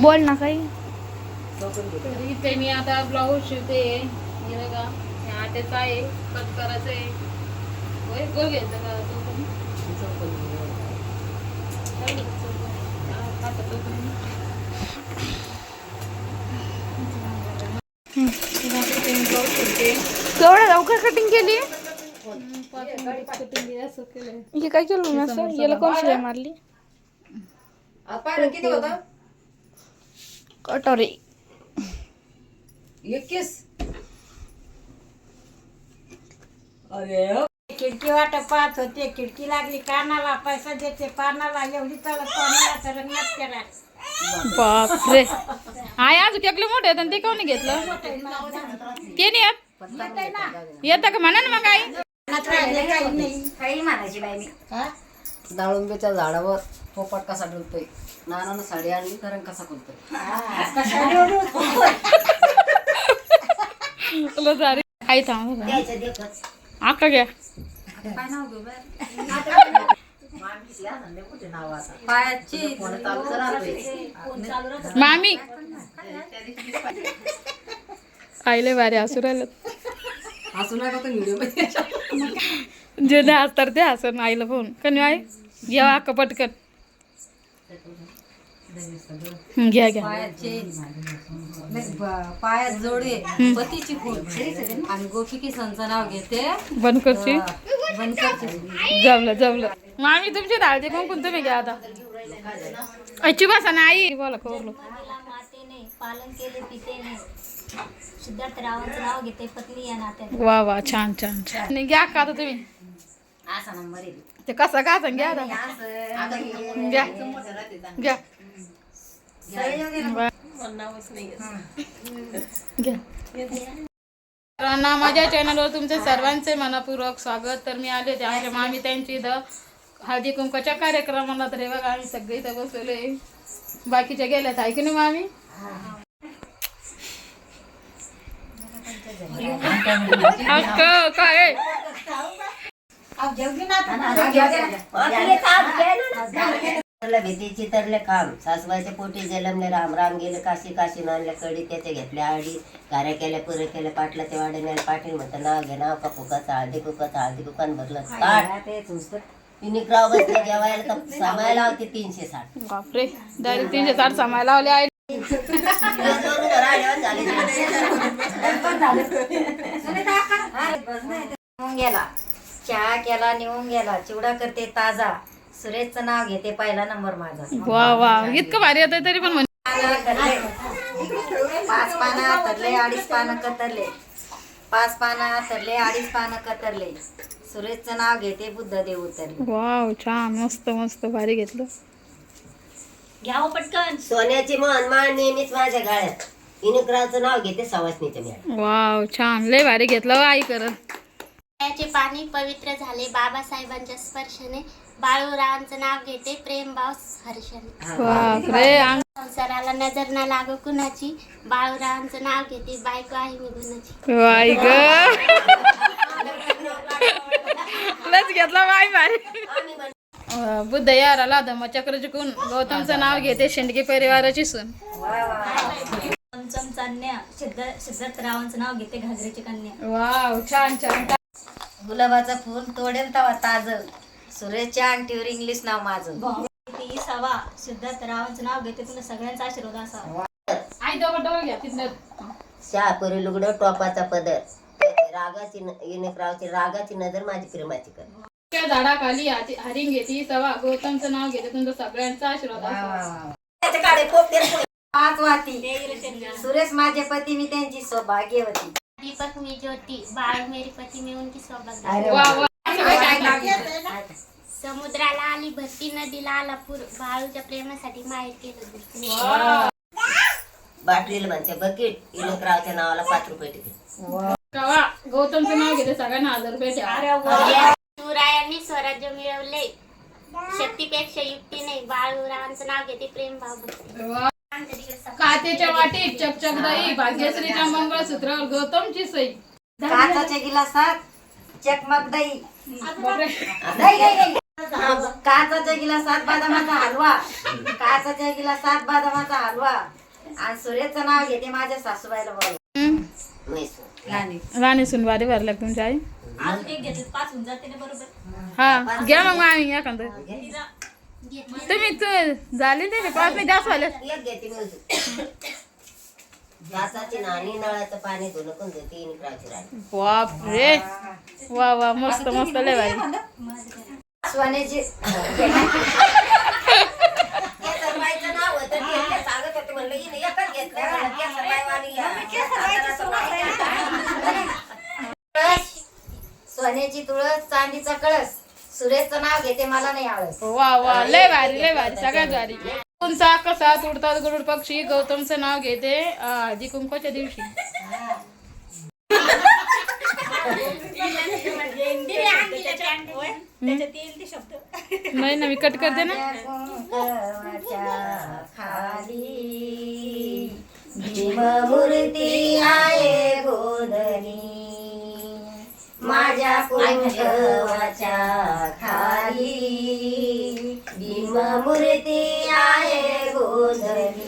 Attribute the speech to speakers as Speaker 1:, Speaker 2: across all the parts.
Speaker 1: बोल ना काही.
Speaker 2: तर इथे मी आता ब्लाऊज शिवते आहे कट करायचं आहे. गोल घ्यायचं का
Speaker 1: एवढ्या लवकर कटिंग केली?
Speaker 2: हे
Speaker 1: काय केलं असं? याला कोण शिलाई मारली?
Speaker 3: पाहिलं किती होता?
Speaker 1: कटोरी.
Speaker 3: एकवीस. अरे
Speaker 4: खिडकी वाट पाहत होते. खिडकी लागली कानाला पैसा देते. पानाला एवढी तर कोणाला तर रंगात केला.
Speaker 1: बापरे. हाय आज केकले मोठे आहेत आणि ते कोणी घेतलं? ते नाही येत येतं का? म्हणा ना मग आई.
Speaker 4: काही म्हणायची बाई मी.
Speaker 3: दाळुंबीच्या झाडावर पोपट कसा डुलतोय नानानं साडी आणली कारण कसा खुलतोय.
Speaker 1: आई थांब. आका घ्या. मामी. आईले भारी हसू राहिलं
Speaker 3: हसू नका तो व्हिडिओ
Speaker 1: जे नाही हसतात ते हसन आईला फोन. कधी आई? घ्या अक्का पटकन. घ्या घ्या.
Speaker 3: पायाचे पायात जोडे पतीची फूल. आणि गोपिकी संचं नाव घेते.
Speaker 1: बंद
Speaker 3: बनकरची
Speaker 1: जमलं जमलं. मामी तुमची डाळते कोण तुम्ही घ्या आता? आजची बसा ना आई. बोला खोरलो
Speaker 5: मातेने पालन केले पितेने सिद्धार्थ रावांचं नाव घेते पत्नी या नात्याने
Speaker 1: वा वा छान छान छान. नाही, घ्या का आता तुम्ही.
Speaker 3: असा नंबर आहे.
Speaker 1: ते कसा का सांग घ्या आता. घ्या. घ्या. वा. घ्या. मित्रांनो, माझ्या चॅनलवर तुमचे सर्वांचे मनपूर्वक स्वागत. तर मी आले होते आमच्या मामी त्यांची इथं. हळदी कुंकाच्या कार्यक्रमाला तर हे बघा आम्ही सगळे इथं बसवले बाकीच्या गेल्यात. आहे की नाही मामी? अक्क, काय?
Speaker 6: भीतीची तरले काम सासबाईच्या पोटी जलमले राम राम गेले काशी काशी नांदले कडी त्याच्या घेतल्या आडी गाऱ्या केल्या पुरे केल्या पाटला ते वाडे नेल पाटील म्हणतं नाव घे नाव का कुकाचं हळदी कुकाचं हळदी कुकान भरलं बसले जेवायला तर समायला होते तीनशे साठ
Speaker 1: बापरे डायरेक्ट तीनशे साठ समाय लावले आहे
Speaker 6: झाले
Speaker 4: गेला चहा केला निघून गेला. चिवडा करते ताजा. सुरेशचं नाव घेते पहिला नंबर माझा.
Speaker 1: वा वा. इतकं भारी येत तरी पण म्हणे
Speaker 4: पानं धरले. पाच पानं तरले अडीच पानं कतरले. पाच पानं तरले अडीच पानं कतरले. सुरेशचं नाव घेते बुद्ध देव उतरले.
Speaker 1: वाव छान. मस्त मस्त. भारी घेतलं.
Speaker 5: घ्यावं पटकन.
Speaker 6: सोन्याची मन मान नेहमीच माझ्या गाळ्यात. युनिक्रावचं नाव घेते सवासनीच्या
Speaker 1: वाव छान. लय भारी घेतलं हो आई करत.
Speaker 5: पायाचे पाणी पवित्र झाले. बाबासाहेबांच्या स्पर्शाने बाळूरावांचं नाव घेते प्रेमभाव हर्षाने संसाराला नजर ना लागो कुणाची बाळूरावांचं नाव घेते बायको आहे मी गुणाची
Speaker 1: वाई ग. लच घेतला भारी. अं, बुद्ध याराला धम्मचक्र जिंकून गौतमचं नाव घेते शेंडके परिवाराची सून.
Speaker 5: चमचम चांदण्या सिद्ध सिद्धार्थ रावांचं नाव घेते घागरीची कन्या.
Speaker 1: वाव छान छान.
Speaker 4: गुलाबाचं फूल तोडेल तवा ताज. सुरेशच्या अंगठीवर इंग्लिश नाव माझं.
Speaker 5: ती सवा सिद्धार्थ रावांचं नाव घेते तुला सगळ्यांचा आशीर्वाद असावा.
Speaker 1: आई डबल डबल घ्या तिथलं
Speaker 6: शहापुरी लुगडं टोपाचा पदर. रागाची युनिक्रावची रागाची नजर माझी प्रेमाची कर.
Speaker 1: त्या झाडाखाली हाती- हरिण घेते सवा गौतमचं नाव घेते तुमचं सगळ्यांचा आशीर्वाद असावा.
Speaker 6: त्याचे काळे पोपटे रे.
Speaker 4: पाच वाती. सुरेश माझे पती मी त्यांची सौभाग्यवती.
Speaker 5: दीपक मी ज्योती बाळ मेरी पती मी उनकी सौभाग्य
Speaker 1: वा. वा. सगळं काय काय.
Speaker 5: समुद्राला आली भरती नदीला आला पूर बाळूच्या प्रेमासाठी माहेर केलं दूर.
Speaker 6: बाटलीला म्हणते बकेट. युनिक्रावच्या नावाला पाच रुपये तिकीट.
Speaker 1: कवा गौतमचं नाव घेते सगळ्यांना हजार रुपये
Speaker 5: शिवरायांनी स्वराज्य मिळवले. शक्तीपेक्षा युक्ती नाही. बाळूरावांचं नाव घेते प्रेमभाव भक्ती
Speaker 1: काचेच्या वाटीत चकचक दही भाग्यश्रीच्या मंगळसूत्रावर गौतमची सई.
Speaker 4: काचाच्या गिलासात चकमक दही. दही, दही, दही. काचाच्या गिलासात बदामाचा हलवा. काचाच्या गिलासात बदामाचा हलवा. आणि सूर्याचं नाव घेते माझ्या सासूबाईला बोल
Speaker 6: म्हैसूर.
Speaker 1: राणी. सुनवारी भरल्या का तुमची आई. हा. घ्या मग आम्ही एखादं. तुम्ही तू झाले ते पाच नाही जास्त झाले.
Speaker 6: एक घेते मी घासाची नाणी नळाचं पाणी धुणं पण तीन इकराची राणी
Speaker 1: बाप रे वा वा मस्त मस्त लय भाई
Speaker 4: सोन्याची
Speaker 6: केसरबाईचं नाव होतं ते सांगत होते म्हणलं हिने एकच घेतलं म्हणलं केसरबाईवाणी
Speaker 4: कळस सोन्याची तुळस चांदीचा कळस. सुरेशचं नाव घेते मला नाही आवडत.
Speaker 1: वा वा लय भारी लय भारी सगळ्यात भारी. तुमचा कसा उडतात गरुड पक्षी गौतमचं नाव घेते हळदी कुंकवाच्या दिवशी. नाही ना मी कट करते ना.
Speaker 4: कुंकवाच्या खाली भीममूर्ती आहे गोधनी माझ्या कुंकवाच्या खाली भीममूर्ती आहे गोधनी.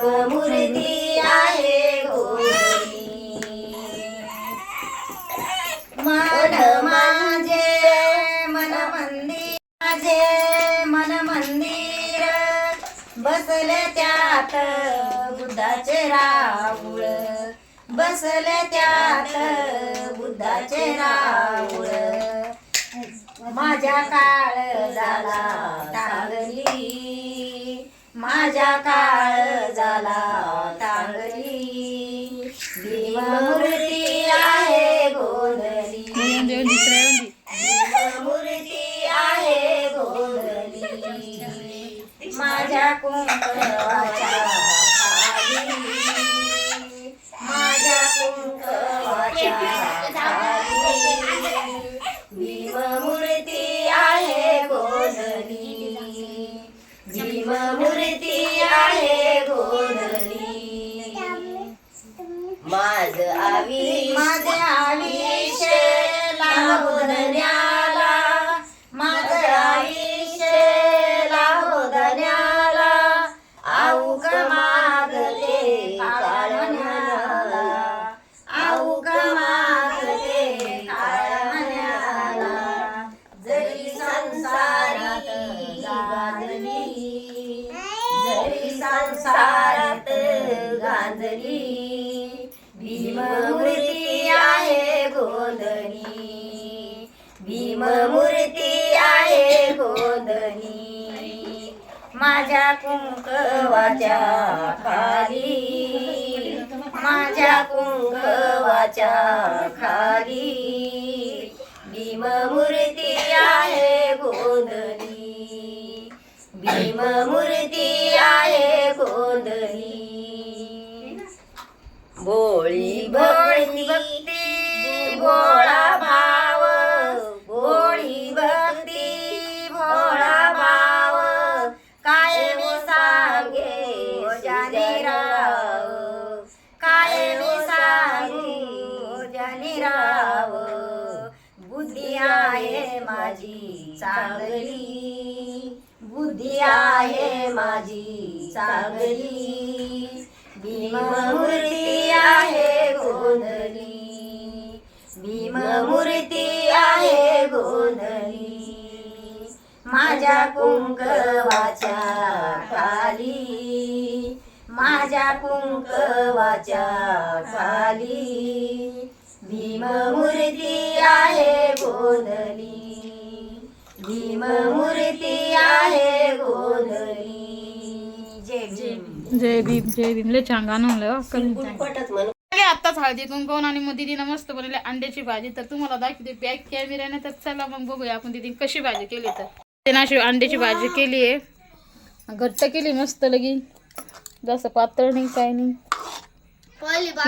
Speaker 4: मूर्ती आहे गोधनी मन माझे मन मंदिर माझे मन मंदिर बसले त्यात बुद्धाचे राऊळ. बसले त्यात बुद्धाचे राऊळ. माझ्या काळ झाला टांगली माझ्या काळ झाला टांगली भीममूर्ती आहे गोंधळी मूर्ती आहे गोंधळी माझ्या कुंकवाच्या माझ्या कुंकवाच्या मूर्ती आहे गोंधळी माझ्या कुंकवाच्या खाली. माझ्या कुंकवाच्या खाली. भीममूर्ती आहे गोंधळी भीममूर्ती आहे गोंधळी
Speaker 6: बोळी
Speaker 4: भोळी भक्ती भोळा भा चांगली बुद्धी आहे माझी चांगली. भीममूर्ती आहे गोंधळी. भीममूर्ती आहे गोंधळी. माझ्या कुंकवाच्या खाली. माझ्या कुंकवाच्या खाली. भीममूर्ती आहे आहे गोंधळी जय भीम.
Speaker 1: जय भीम. जय भीम लय छान गाणं म्हणलं करून
Speaker 7: पटत म्हणून
Speaker 1: आत्ताच हळदी कुंकवून आणि मग दिदीनं मस्त बनवली अंड्याची भाजी तर तुम्हाला दाखवते बॅक कॅमेऱ्याने तर चला मग बघूया आपण दिदी कशी भाजी केली तर. तिने अशी अंड्याची भाजी केली आहे. घट्ट केली मस्त लगी जसं पातळ नाही काय नाही.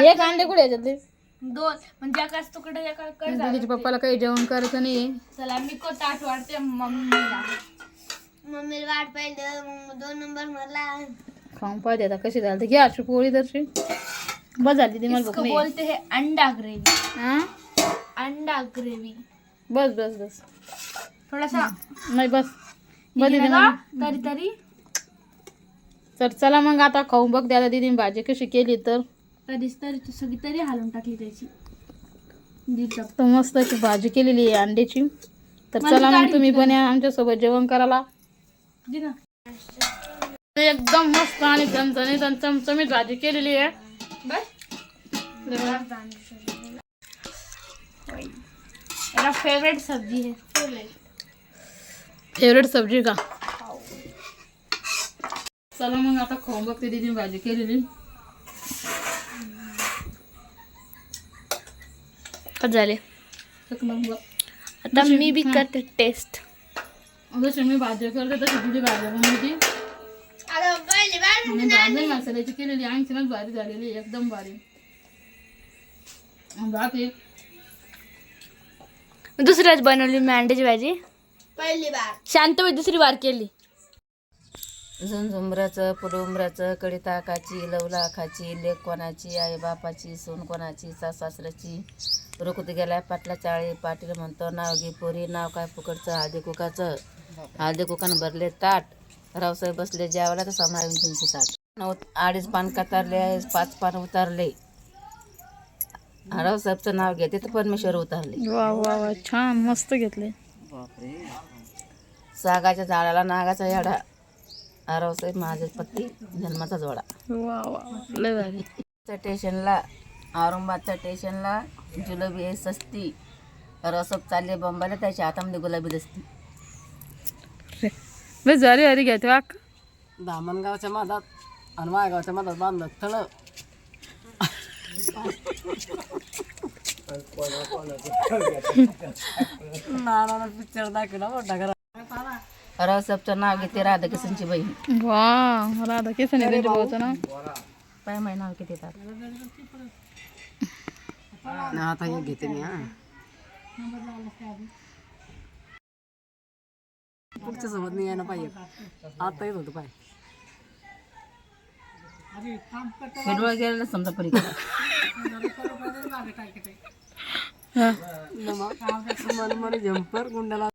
Speaker 1: एक अंडे कुठे याच्यातले
Speaker 2: दोन. म्हणजे एकाच तुकडे एका
Speaker 1: दिदीच्या पप्पाला काही जेवण करायचं नाही
Speaker 2: चला मी को ताट वाढते मम्मीला.
Speaker 6: मम्मीला वाट पाहिजे दोन नंबर मला
Speaker 1: खाऊन पाहते आता कशी झाली. घ्या अशी पोळी दर्शी बस झाली ती मला
Speaker 2: बोलते हे अंडा ग्रेवी
Speaker 1: हा
Speaker 2: अंडा ग्रेवी
Speaker 1: बस बस बस.
Speaker 2: थोडासा
Speaker 1: नाही बस. बस
Speaker 2: तरी तरी.
Speaker 1: तर चला मग आता खाऊन बघ त्याला दिदीने भाजी कशी केली तर.
Speaker 2: तरी तू सगळी तरी हालून टाकली त्याची. दीड
Speaker 1: तर मस्त अशी भाजी केलेली आहे अंड्याची. तर चला मग तुम्ही पण या आमच्यासोबत जेवण करायला.
Speaker 2: दे ना.
Speaker 1: एकदम मस्त आणि चमचमीत आणि चमचमीत भाजी केलेली आहे.
Speaker 2: मेरा फेवरेट सब्ज़ी है फेवरेट
Speaker 1: फेवरेट सब्ज़ी का? चला मग आता खाऊन बघते दिदीने भाजी केलेली.
Speaker 2: झाले
Speaker 1: एक नंबर
Speaker 2: आता मी बी करते टेस्ट
Speaker 1: जशी मी भाजी करते तशी तुझी भाजी मसाल्याची केलेली आणखीनच भारी झालेली एकदम भारी बाकी
Speaker 2: दुसऱ्याच बनवली मी अंड्याची भाजी
Speaker 6: पहिली बार
Speaker 2: शांत दुसरी बार केली
Speaker 8: झुंझुमऱ्याचं पुडुंबऱ्याचं कडी ताकाची लवलाखाची लेक कोणाची आई बापाची सून कोणाची सासऱ्याची रुकुत गेलाय पाटला चाळी पाटील म्हणतो नाव घे पोरी नाव काय फुकटचं हळदी कुकाचं. हळदी कुकानं भरले ताट. रावसाहेब बसले जेवायला तर समारून त्यांची साठ अडीच पान कतारले पाच पान उतारले. रावसाहेबचं नाव घेते तर परमेश्वर उतारले.
Speaker 1: वा वा वा छान मस्त घेतले.
Speaker 8: सागाच्या झाडाला नागाचा याडा. रावसाहेब माझे पत्ती जन्माचा जोडा.
Speaker 1: वा वा लय
Speaker 8: स्टेशनला औरंगाबादच्या स्टेशनला जुलबी आहे सस्ती. रसप चालले बंबाला त्याच्या हातामध्ये गुलाबी दसती
Speaker 1: बस भारी भारी घेते वाक
Speaker 3: धामणगावच्या मधात आणि मायगावच्या मधात बांधलं थळ. नाना पिक्चर दाखवला मोठा घरा
Speaker 8: रसपचं नाव घेते राधाकिशनची बहीण.
Speaker 1: वा राधा केसन त्यांच्या भाऊचं ना
Speaker 8: काय माहिती नाव किती येतात
Speaker 3: आता हे घेते मी हा पुढच्या सोबत नाही यायला पाहिजे आता येत होतं पाय
Speaker 8: हिरवळ गेलेलं समजा परीक्षा
Speaker 3: मन जम्पर गुंडाला